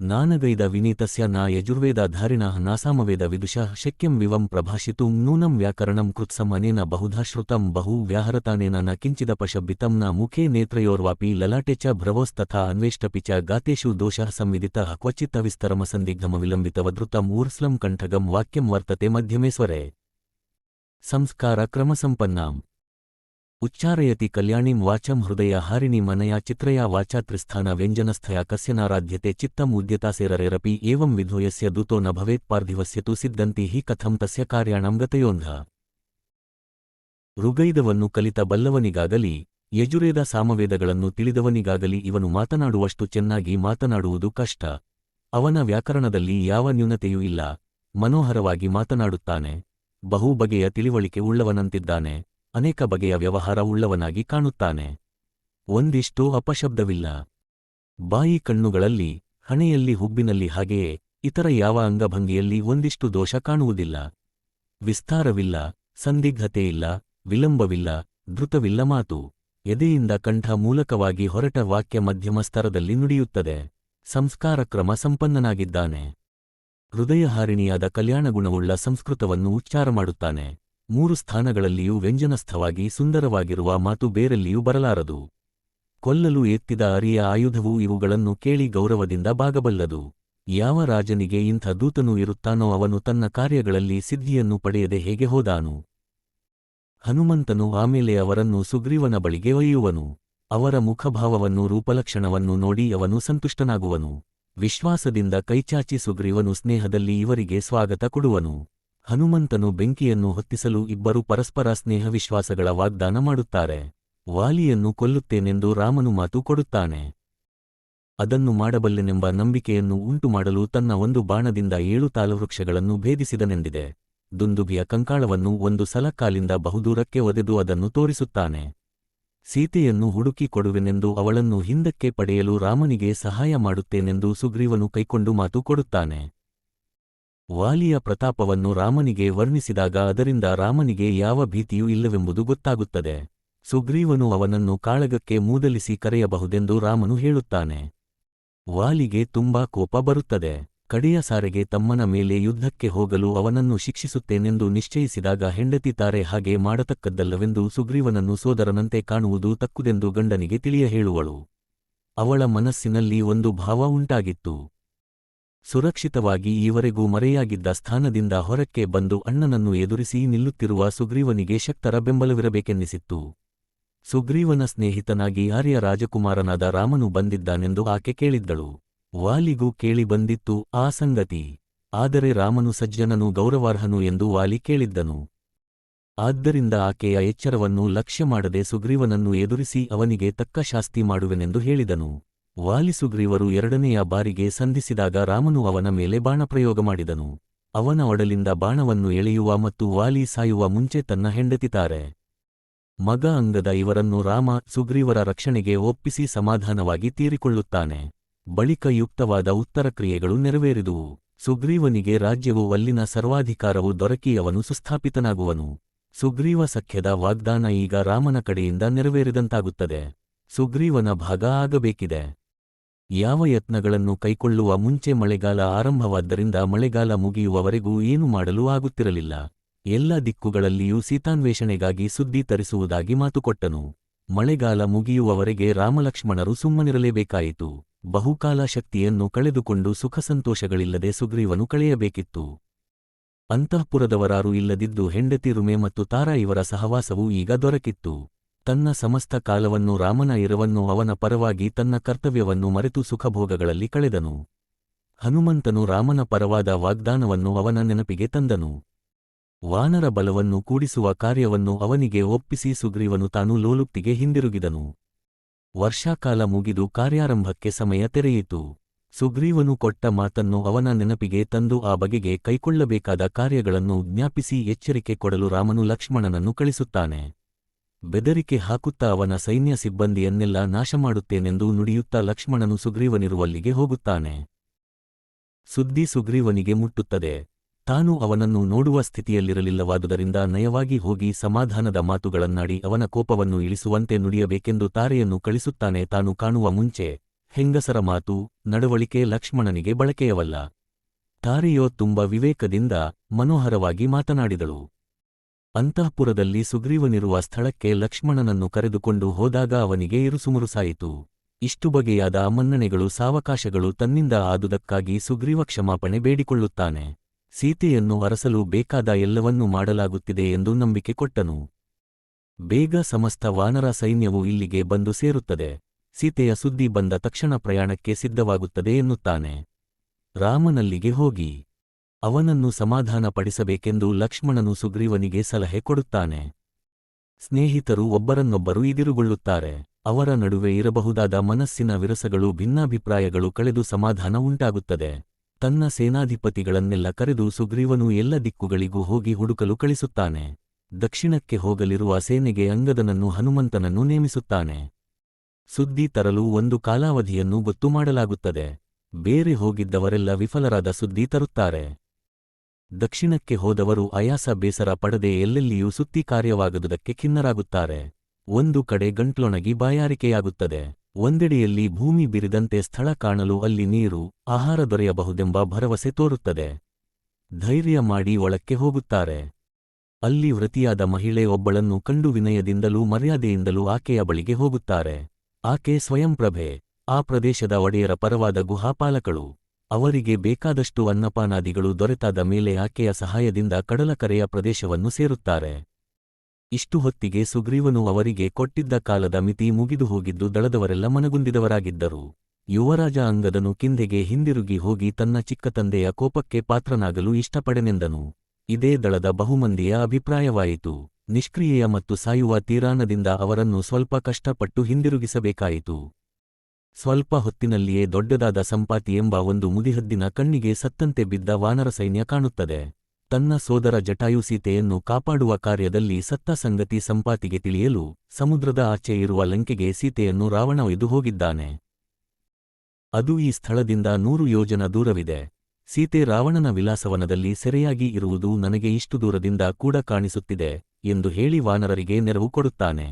ನಾನಗೈದ ವಿನೀತಸ್ಯ ನ ಯಜುರ್ವೇದ ಧಾರಿಣ ನಾಸಾಮವೇದ ವಿದುಷಃ ಶಕ್ಯಂ ವಿವಂ ಪ್ರಭಾಷಿತುಂ ನೂನಂ ವ್ಯಾಕರಣಂ ಕೃತ್ಸಂ ಅನೇನ ಬಹುಧಾ ಶ್ರುತಂ ಬಹು ವ್ಯಾಹರತಾನೇನ ನ ಕಿಂಚಿದಪಶಬ್ಬಿತಂ ನ ಮುಖೇ ನೇತ್ರಯೋರ್ವಾಪಿ ಲಲಾಟೆ ಚ ಭ್ರವೋಸ್ತಥಾ ಅನ್ವೇಷ್ಟಪಿ ಚ ಗಾತೇಷು ದೋಷಃ ಸಂವಿದಿತಃ ಕ್ವಚಿತ್ತವಿಸ್ತರಮಸಂದಿಗ್ಧಮವಿಲಂಬಿತವದೃತಂ ಊರ್ಸ್ಲಂ ಕಂಠಗಂ ವಾಕ್ಯಂ ವರ್ತತೆ ಮಧ್ಯಮೇ ಸ್ವರೆ ಸಂಸ್ಕಾರ ಕ್ರಮಸಂಪನ್ನಾಂ ಉಚ್ಚಾರಯತಿ ಕಲ್ಯಾಣಿಂ ವಾಚಂ ಹೃದಯ ಹಾರಿಣಿ ಮನಯ ಚಿತ್ರಯ ವಾಚಾ ತ್ರಿಸ್ಥಾನ ವ್ಯಂಜನಸ್ಥಯ ಕಸ್ಯನಾರಾಧ್ಯತೆ ಚಿತ್ತಂ ಉದ್ಯತಾಸೇರರೆರಪಿ ಏವಂ ವಿಧೋಯಸ್ಯ ದೂತೋ ನ ಭವೇತ್ ಪಾರ್ಥಿವಸ್ಯ ತು ಸಿದ್ಧಂತಿ ಹಿ ಕಥಂ ತಸ್ಯ ಕಾರ್ಯಾಣಂ ಗತಯೋಂಧ. ಋಗೈದವನ್ನು ಕಲಿತ ಬಲ್ಲವನಿಗಾಗಲಿ, ಯಜುರೇದ ಸಾಮವೇದಗಳನ್ನು ತಿಳಿದವನಿಗಾಗಲಿ ಇವನು ಮಾತನಾಡುವಷ್ಟು ಚೆನ್ನಾಗಿ ಮಾತನಾಡುವುದು ಕಷ್ಟ. ಅವನ ವ್ಯಾಕರಣದಲ್ಲಿ ಯಾವ ನ್ಯೂನತೆಯೂ ಇಲ್ಲ, ಮನೋಹರವಾಗಿ ಮಾತನಾಡುತ್ತಾನೆ ಬಹು ಬಗೆಯ ತಿಳಿವಳಿಕೆ ಉಳ್ಳವನಂತಿದ್ದಾನೆ. ಅನೇಕ ಬಗೆಯ ವ್ಯವಹಾರ ಉಳ್ಳವನಾಗಿ ಕಾಣುತ್ತಾನೆ. ಒಂದಿಷ್ಟೂ ಅಪಶಬ್ದವಿಲ್ಲ. ಬಾಯಿ ಕಣ್ಣುಗಳಲ್ಲಿ, ಹಣೆಯಲ್ಲಿ, ಹುಬ್ಬಿನಲ್ಲಿ ಹಾಗೆಯೇ, ಇತರ ಯಾವ ಅಂಗಭಂಗಿಯಲ್ಲಿ ಒಂದಿಷ್ಟು ದೋಷ ಕಾಣುವುದಿಲ್ಲ. ವಿಸ್ತಾರವಿಲ್ಲ, ಸಂದಿಗ್ಧತೆಯಿಲ್ಲ ವಿಳಂಬವಿಲ್ಲ ಧೃತವಿಲ್ಲ ಮಾತು. ಎದೆಯಿಂದ ಕಂಠ ಮೂಲಕವಾಗಿ ಹೊರಟ ವಾಕ್ಯ ಮಧ್ಯಮ ಸ್ತರದಲ್ಲಿ ನುಡಿಯುತ್ತದೆ. ಸಂಸ್ಕಾರ ಕ್ರಮ ಸಂಪನ್ನನಾಗಿದ್ದಾನೆ. ಹೃದಯಹಾರಿಣಿಯಾದ ಕಲ್ಯಾಣಗುಣವುಳ್ಳ ಸಂಸ್ಕೃತವನ್ನು ಉಚ್ಚಾರ ಮಾಡುತ್ತಾನೆ. ಮೂರು ಸ್ಥಾನಗಳಲ್ಲಿಯೂ ವ್ಯಂಜನಸ್ಥವಾಗಿ ಸುಂದರವಾಗಿರುವ ಮಾತು ಬೇರೆಲ್ಲಿಯೂ ಬರಲಾರದು. ಕೊಲ್ಲಲು ಎತ್ತಿದ ಅರಿಯ ಆಯುಧವು ಇವುಗಳನ್ನು ಕೇಳಿ ಗೌರವದಿಂದ ಬಾಗಬಲ್ಲದು. ಯಾವ ರಾಜನಿಗೆ ಇಂಥ ದೂತನು ಇರುತ್ತಾನೋ ಅವನು ತನ್ನ ಕಾರ್ಯಗಳಲ್ಲಿ ಸಿದ್ಧಿಯನ್ನು ಪಡೆಯದೆ ಹೇಗೆ ಹೋದಾನು? ಹನುಮಂತನು ಆಮೇಲೆ ಅವರನ್ನು ಸುಗ್ರೀವನ ಬಳಿಗೆ ಒಯ್ಯುವನು. ಅವರ ಮುಖಭಾವವನ್ನು ರೂಪಲಕ್ಷಣವನ್ನು ನೋಡಿ ಅವನು ಸಂತುಷ್ಟನಾಗುವನು. ವಿಶ್ವಾಸದಿಂದ ಕೈಚಾಚಿ ಸುಗ್ರೀವನು ಸ್ನೇಹದಲ್ಲಿ ಇವರಿಗೆ ಸ್ವಾಗತ ಕೊಡುವನು. ಹನುಮಂತನು ಬೆಂಕಿಯನ್ನು ಹೊತ್ತಿಸಲು ಇಬ್ಬರು ಪರಸ್ಪರ ಸ್ನೇಹವಿಶ್ವಾಸಗಳ ವಾಗ್ದಾನ ಮಾಡುತ್ತಾರೆ. ವಾಲಿಯನ್ನು ಕೊಲ್ಲುತ್ತೇನೆಂದು ರಾಮನು ಮಾತು ಕೊಡುತ್ತಾನೆ. ಅದನ್ನು ಮಾಡಬಲ್ಲೆನೆಂಬ ನಂಬಿಕೆಯನ್ನು ಉಂಟುಮಾಡಲು ತನ್ನ ಒಂದು ಬಾಣದಿಂದ ಏಳು ತಾಲವೃಕ್ಷಗಳನ್ನು ಭೇದಿಸಿದನೆಂದಿದೆ. ದುಂದುಭಿಯ ಕಂಕಾಳವನ್ನು ಒಂದು ಸಲಕಾಲಿಂದ ಬಹುದೂರಕ್ಕೆ ಒದೆದು ಅದನ್ನು ತೋರಿಸುತ್ತಾನೆ. ಸೀತೆಯನ್ನು ಹುಡುಕಿ ಕೊಡುವೆನೆಂದು ಅವಳನ್ನು ಹಿಂದಕ್ಕೆ ಪಡೆಯಲು ರಾಮನಿಗೆ ಸಹಾಯ ಮಾಡುತ್ತೇನೆಂದು ಸುಗ್ರೀವನು ಕೈಕೊಂಡು ಮಾತು ಕೊಡುತ್ತಾನೆ. ವಾಲಿಯ ಪ್ರತಾಪವನ್ನು ರಾಮನಿಗೆ ವರ್ಣಿಸಿದಾಗ ಅದರಿಂದ ರಾಮನಿಗೆ ಯಾವ ಭೀತಿಯೂ ಇಲ್ಲವೆಂಬುದು ಗೊತ್ತಾಗುತ್ತದೆ. ಸುಗ್ರೀವನು ಅವನನ್ನು ಕಾಳಗಕ್ಕೆ ಮೂದಲಿಸಿ ಕರೆಯಬಹುದೆಂದು ರಾಮನು ಹೇಳುತ್ತಾನೆ. ವಾಲಿಗೆ ತುಂಬಾ ಕೋಪ ಬರುತ್ತದೆ. ಕಡೆಯ ಸಾರೆಗೆ ತಮ್ಮನ ಮೇಲೆ ಯುದ್ಧಕ್ಕೆ ಹೋಗಲು ಅವನನ್ನು ಶಿಕ್ಷಿಸುತ್ತೇನೆಂದು ನಿಶ್ಚಯಿಸಿದಾಗ ಹೆಂಡತಿ ತಾರೆ ಹಾಗೆ ಮಾಡತಕ್ಕದ್ದಲ್ಲವೆಂದು ಸುಗ್ರೀವನನ್ನು ಸೋದರನಂತೆ ಕಾಣುವುದು ತಕ್ಕುದೆಂದು ಗಂಡನಿಗೆ ತಿಳಿಯ ಹೇಳುವಳು ಅವಳ ಮನಸ್ಸಿನಲ್ಲಿ ಒಂದು ಭಾವ ಉಂಟಾಗಿತ್ತು. ಸುರಕ್ಷಿತವಾಗಿ ಈವರೆಗೂ ಮರೆಯಾಗಿದ್ದ ಸ್ಥಾನದಿಂದ ಹೊರಕ್ಕೆ ಬಂದು ಅಣ್ಣನನ್ನು ಎದುರಿಸಿ ನಿಲ್ಲುತ್ತಿರುವ ಸುಗ್ರೀವನಿಗೆ ಶಕ್ತರ ಬೆಂಬಲವಿರಬೇಕೆನ್ನಿಸಿತ್ತು. ಸುಗ್ರೀವನ ಸ್ನೇಹಿತನಾಗಿ ಆರ್ಯ ರಾಜಕುಮಾರನಾದ ರಾಮನು ಬಂದಿದ್ದಾನೆಂದು ಆಕೆ ಕೇಳಿದ್ದಳು. ವಾಲಿಗೂ ಕೇಳಿ ಬಂದಿತ್ತು ಆ ಸಂಗತಿ. ಆದರೆ ರಾಮನು ಸಜ್ಜನನು ಗೌರವಾರ್ಹನು ಎಂದು ವಾಲಿ ಕೇಳಿದ್ದನು. ಆದ್ದರಿಂದ ಆಕೆಯ ಎಚ್ಚರವನ್ನು ಲಕ್ಷ್ಯ ಮಾಡದೆ ಸುಗ್ರೀವನನ್ನು ಎದುರಿಸಿ ಅವನಿಗೆ ತಕ್ಕ ಶಾಸ್ತಿ ಮಾಡುವೆನೆಂದು ಹೇಳಿದನು. ವಾಲಿ ಸುಗ್ರೀವರು ಎರಡನೆಯ ಬಾರಿಗೆ ಸಂಧಿಸಿದಾಗ ರಾಮನು ಅವನ ಮೇಲೆ ಬಾಣಪ್ರಯೋಗ ಮಾಡಿದನು. ಅವನ ಒಡಲಿಂದ ಬಾಣವನ್ನು ಎಳೆಯುವ ಮತ್ತು ವಾಲಿ ಸಾಯುವ ಮುಂಚೆ ತನ್ನ ಹೆಂಡತಿತಾರೆ. ಮಗ ಅಂಗದ ಇವರನ್ನು ರಾಮ ಸುಗ್ರೀವರ ರಕ್ಷಣೆಗೆ ಒಪ್ಪಿಸಿ ಸಮಾಧಾನವಾಗಿ ತೀರಿಕೊಳ್ಳುತ್ತಾನೆ. ಬಳಿಕ ಯುಕ್ತವಾದ ಉತ್ತರ ಕ್ರಿಯೆಗಳು ನೆರವೇರಿದುವು ಸುಗ್ರೀವನಿಗೆ ರಾಜ್ಯವು ಅಲ್ಲಿನ ಸರ್ವಾಧಿಕಾರವು ದೊರಕಿ ಅವನು ಸುಸ್ಥಾಪಿತನಾಗುವನು. ಸುಗ್ರೀವ ಸಖ್ಯದ ವಾಗ್ದಾನ ಈಗ ರಾಮನ ಕಡೆಯಿಂದ ನೆರವೇರಿದಂತಾಗುತ್ತದೆ. ಸುಗ್ರೀವನ ಭಾಗ ಆಗಬೇಕಿದೆ. ಯಾವ ಯತ್ನಗಳನ್ನು ಕೈಕೊಳ್ಳುವ ಮುಂಚೆ ಮಳೆಗಾಲ ಆರಂಭವಾದ್ದರಿಂದ ಮಳೆಗಾಲ ಮುಗಿಯುವವರೆಗೂ ಏನು ಮಾಡಲು ಆಗುತ್ತಿರಲಿಲ್ಲ. ಎಲ್ಲ ದಿಕ್ಕುಗಳಲ್ಲಿಯೂ ಸೀತಾನ್ವೇಷಣೆಗಾಗಿ ಸುದ್ದಿ ತರಿಸುವುದಾಗಿ ಮಾತುಕೊಟ್ಟನು. ಮಳೆಗಾಲ ಮುಗಿಯುವವರೆಗೆ ರಾಮಲಕ್ಷ್ಮಣರು ಸುಮ್ಮನಿರಲೇಬೇಕಾಯಿತು. ಬಹುಕಾಲ ಶಕ್ತಿಯನ್ನು ಕಳೆದುಕೊಂಡು ಸುಖಸಂತೋಷಗಳಿಲ್ಲದೆ ಸುಗ್ರೀವನು ಕಳೆಯಬೇಕಿತ್ತು. ಅಂತಃಪುರದವರಾರು ಇಲ್ಲದಿದ್ದು ಹೆಂಡತಿ ರುಮೆ ಮತ್ತು ತಾರಾ ಇವರ ಸಹವಾಸವೂ ಈಗ ದೊರಕಿತ್ತು. ತನ್ನ ಸಮಸ್ತ ಕಾಲವನ್ನು ರಾಮನ ಇರವನ್ನು ಅವನ ಪರವಾಗಿ ತನ್ನ ಕರ್ತವ್ಯವನ್ನು ಮರೆತು ಸುಖಭೋಗಗಳಲ್ಲಿ ಕಳೆದನು. ಹನುಮಂತನು ರಾಮನ ಪರವಾದ ವಾಗ್ದಾನವನ್ನು ಅವನ ನೆನಪಿಗೆ ತಂದನು. ವಾನರ ಬಲವನ್ನು ಕೂಡಿಸುವ ಕಾರ್ಯವನ್ನು ಅವನಿಗೆ ಒಪ್ಪಿಸಿ ಸುಗ್ರೀವನು ತಾನು ಲೋಲುಪ್ತಿಗೆ ಹಿಂದಿರುಗಿದನು. ವರ್ಷಾಕಾಲ ಮುಗಿದು ಕಾರ್ಯಾರಂಭಕ್ಕೆ ಸಮಯ ತೆರೆಯಿತು. ಸುಗ್ರೀವನು ಕೊಟ್ಟ ಮಾತನ್ನು ಅವನ ನೆನಪಿಗೆ ತಂದು ಆ ಬಗೆಗೆ ಕೈಕೊಳ್ಳಬೇಕಾದ ಕಾರ್ಯಗಳನ್ನು ಜ್ಞಾಪಿಸಿ ಎಚ್ಚರಿಕೆ ಕೊಡಲು ರಾಮನು ಲಕ್ಷ್ಮಣನನ್ನು ಕಳಿಸುತ್ತಾನೆ. ಬೆದರಿಕೆ ಹಾಕುತ್ತಾ ಅವನ ಸೈನ್ಯ ಸಿಬ್ಬಂದಿಯನ್ನೆಲ್ಲ ನಾಶಮಾಡುತ್ತೇನೆಂದು ನುಡಿಯುತ್ತಾ ಲಕ್ಷ್ಮಣನು ಸುಗ್ರೀವನಿರುವಲ್ಲಿಗೆ ಹೋಗುತ್ತಾನೆ. ಸುದ್ದಿ ಸುಗ್ರೀವನಿಗೆ ಮುಟ್ಟುತ್ತದೆ. ತಾನು ಅವನನ್ನು ನೋಡುವ ಸ್ಥಿತಿಯಲ್ಲಿರಲಿಲ್ಲವಾದುದರಿಂದ ನಯವಾಗಿ ಹೋಗಿ ಸಮಾಧಾನದ ಮಾತುಗಳನ್ನಾಡಿ ಅವನ ಕೋಪವನ್ನು ಇಳಿಸುವಂತೆ ನುಡಿಯಬೇಕೆಂದು ತಾರೆಯನ್ನು ಕಳಿಸುತ್ತಾನೆ. ತಾನು ಕಾಣುವ ಮುಂಚೆ ಹೆಂಗಸರ ಮಾತು, ನಡವಳಿಕೆ ಲಕ್ಷ್ಮಣನಿಗೆ ಬಳಕೆಯವಲ್ಲ. ತಾರೆಯೋ ತುಂಬ ವಿವೇಕದಿಂದ ಮನೋಹರವಾಗಿ ಮಾತನಾಡಿದಳು. ಅಂತಃಪುರದಲ್ಲಿ ಸುಗ್ರೀವನಿರುವ ಸ್ಥಳಕ್ಕೆ ಲಕ್ಷ್ಮಣನನ್ನು ಕರೆದುಕೊಂಡು ಹೋದಾಗ ಅವನಿಗೆ ಇರುಸುಮುರುಸಾಯಿತು. ಇಷ್ಟು ಬಗೆಯಾದ ಮನ್ನಣೆಗಳು ಸಾವಕಾಶಗಳು ತನ್ನಿಂದ ಆದುದಕ್ಕಾಗಿ ಸುಗ್ರೀವ ಕ್ಷಮಾಪಣೆ ಬೇಡಿಕೊಳ್ಳುತ್ತಾನೆ. ಸೀತೆಯನ್ನು ಅರಸಲು ಬೇಕಾದ ಎಲ್ಲವನ್ನೂ ಮಾಡಲಾಗುತ್ತಿದೆ ಎಂದು ನಂಬಿಕೆ ಕೊಟ್ಟನು. ಬೇಗ ಸಮಸ್ತ ವಾನರ ಸೈನ್ಯವು ಇಲ್ಲಿಗೆ ಬಂದು ಸೇರುತ್ತದೆ. ಸೀತೆಯ ಸುದ್ದಿ ಬಂದ ತಕ್ಷಣ ಪ್ರಯಾಣಕ್ಕೆ ಸಿದ್ಧವಾಗುತ್ತದೆ ಎನ್ನುತ್ತಾನೆ. ರಾಮನಲ್ಲಿಗೆ ಹೋಗಿ. ಅವನನ್ನು ಸಮಾಧಾನಪಡಿಸಬೇಕೆಂದು ಲಕ್ಷ್ಮಣನು ಸುಗ್ರೀವನಿಗೆ ಸಲಹೆ ಕೊಡುತ್ತಾನೆ. ಸ್ನೇಹಿತರು ಒಬ್ಬರನ್ನೊಬ್ಬರು ಇದಿರುಗೊಳ್ಳುತ್ತಾರೆ. ಅವರ ನಡುವೆ ಇರಬಹುದಾದ ಮನಸ್ಸಿನ ವಿರಸಗಳು, ಭಿನ್ನಾಭಿಪ್ರಾಯಗಳು ಕಳೆದು ಸಮಾಧಾನ ಉಂಟಾಗುತ್ತದೆ. ತನ್ನ ಸೇನಾಧಿಪತಿಗಳನ್ನೆಲ್ಲ ಕರೆದು ಸುಗ್ರೀವನು ಎಲ್ಲ ದಿಕ್ಕುಗಳಿಗೂ ಹೋಗಿ ಹುಡುಕಲು ಕಳಿಸುತ್ತಾನೆ. ದಕ್ಷಿಣಕ್ಕೆ ಹೋಗಲಿರುವ ಸೇನೆಗೆ ಅಂಗದನನ್ನು ಹನುಮಂತನನ್ನು ನೇಮಿಸುತ್ತಾನೆ. ಸುದ್ದಿ ತರಲು ಒಂದು ಕಾಲಾವಧಿಯನ್ನು ಗೊತ್ತು ಮಾಡಲಾಗುತ್ತದೆ. ಬೇರೆ ಹೋಗಿದ್ದವರೆಲ್ಲ ವಿಫಲರಾದ ಸುದ್ದಿ ತರುತ್ತಾರೆ. ದಕ್ಷಿಣಕ್ಕೆ ಹೋದವರು ಆಯಾಸ ಬೇಸರ ಪಡದೆ ಎಲ್ಲೆಲ್ಲಿಯೂ ಸುತ್ತಿ ಕಾರ್ಯವಾಗದುದಕ್ಕೆ ಖಿನ್ನರಾಗುತ್ತಾರೆ. ಒಂದು ಕಡೆ ಗಂಟ್ಲೊಣಗಿ ಬಾಯಾರಿಕೆಯಾಗುತ್ತದೆ. ಒಂದೆಡೆಯಲ್ಲಿ ಭೂಮಿ ಬಿರಿದಂತೆ ಸ್ಥಳ ಕಾಣಲು ಅಲ್ಲಿ ನೀರು, ಆಹಾರ ದೊರೆಯಬಹುದೆಂಬ ಭರವಸೆ ತೋರುತ್ತದೆ. ಧೈರ್ಯ ಮಾಡಿ ಒಳಕ್ಕೆ ಹೋಗುತ್ತಾರೆ. ಅಲ್ಲಿ ವೃತಿಯಾದ ಮಹಿಳೆ ಒಬ್ಬಳನ್ನು ಕಂಡು ವಿನಯದಿಂದಲೂ ಮರ್ಯಾದೆಯಿಂದಲೂ ಆಕೆಯ ಬಳಿಗೆ ಹೋಗುತ್ತಾರೆ. ಆಕೆ ಸ್ವಯಂಪ್ರಭೆ. ಆ ಪ್ರದೇಶದ ಒಡೆಯರ ಪರವಾದ ಗುಹಾಪಾಲಕಳು. ಅವರಿಗೆ ಬೇಕಾದಷ್ಟು ಅನ್ನಪಾನಾದಿಗಳು ದೊರೆತಾದ ಮೇಲೆ ಆಕೆಯ ಸಹಾಯದಿಂದ ಕಡಲಕರೆಯ ಪ್ರದೇಶವನ್ನು ಸೇರುತ್ತಾರೆ. ಇಷ್ಟು ಹೊತ್ತಿಗೆ ಸುಗ್ರೀವನು ಅವರಿಗೆ ಕೊಟ್ಟಿದ್ದ ಕಾಲದ ಮಿತಿ ಮುಗಿದು ಹೋಗಿದ್ದು ದಳದವರೆಲ್ಲ ಮನಗುಂದಿದವರಾಗಿದ್ದರು. ಯುವರಾಜ ಅಂಗದನು ಕಿಂದೆಗೆ ಹಿಂದಿರುಗಿ ಹೋಗಿ ತನ್ನ ಚಿಕ್ಕ ತಂದೆಯ ಕೋಪಕ್ಕೆ ಪಾತ್ರನಾಗಲು ಇಷ್ಟಪಡೆನೆಂದನು. ಇದೇ ದಳದ ಬಹುಮಂದಿಯ ಅಭಿಪ್ರಾಯವಾಯಿತು. ನಿಷ್ಕ್ರಿಯೆಯ ಮತ್ತು ಸಾಯುವ ತೀರಾನದಿಂದ ಅವರನ್ನು ಸ್ವಲ್ಪ ಕಷ್ಟಪಟ್ಟು ಹಿಂದಿರುಗಿಸಬೇಕಾಯಿತು. ಸ್ವಲ್ಪ ಹೊತ್ತಿನಲ್ಲಿಯೇ ದೊಡ್ಡದಾದ ಸಂಪಾತಿ ಎಂಬ ಒಂದು ಮುದಿಹದ್ದಿನ ಕಣ್ಣಿಗೆ ಸತ್ತಂತೆ ಬಿದ್ದ ವಾನರ ಸೈನ್ಯ ಕಾಣುತ್ತದೆ. ತನ್ನ ಸೋದರ ಜಟಾಯು ಸೀತೆಯನ್ನು ಕಾಪಾಡುವ ಕಾರ್ಯದಲ್ಲಿ ಸತ್ತ ಸಂಗತಿ ಸಂಪಾತಿಗೆ ತಿಳಿಯಲು ಸಮುದ್ರದ ಆಚೆ ಇರುವ ಲಂಕೆಗೆ ಸೀತೆಯನ್ನು ರಾವಣ ಒಯ್ದು ಹೋಗಿದ್ದಾನೆ. ಅದು ಈ ಸ್ಥಳದಿಂದ ನೂರು ಯೋಜನ ದೂರವಿದೆ. ಸೀತೆ ರಾವಣನ ವಿಲಾಸವನದಲ್ಲಿ ಸೆರೆಯಾಗಿ ಇರುವುದು ನನಗೆ ಇಷ್ಟು ದೂರದಿಂದ ಕೂಡ ಕಾಣಿಸುತ್ತಿದೆ ಎಂದು ಹೇಳಿ ವಾನರರಿಗೆ ನೆರವು ಕೊಡುತ್ತಾನೆ.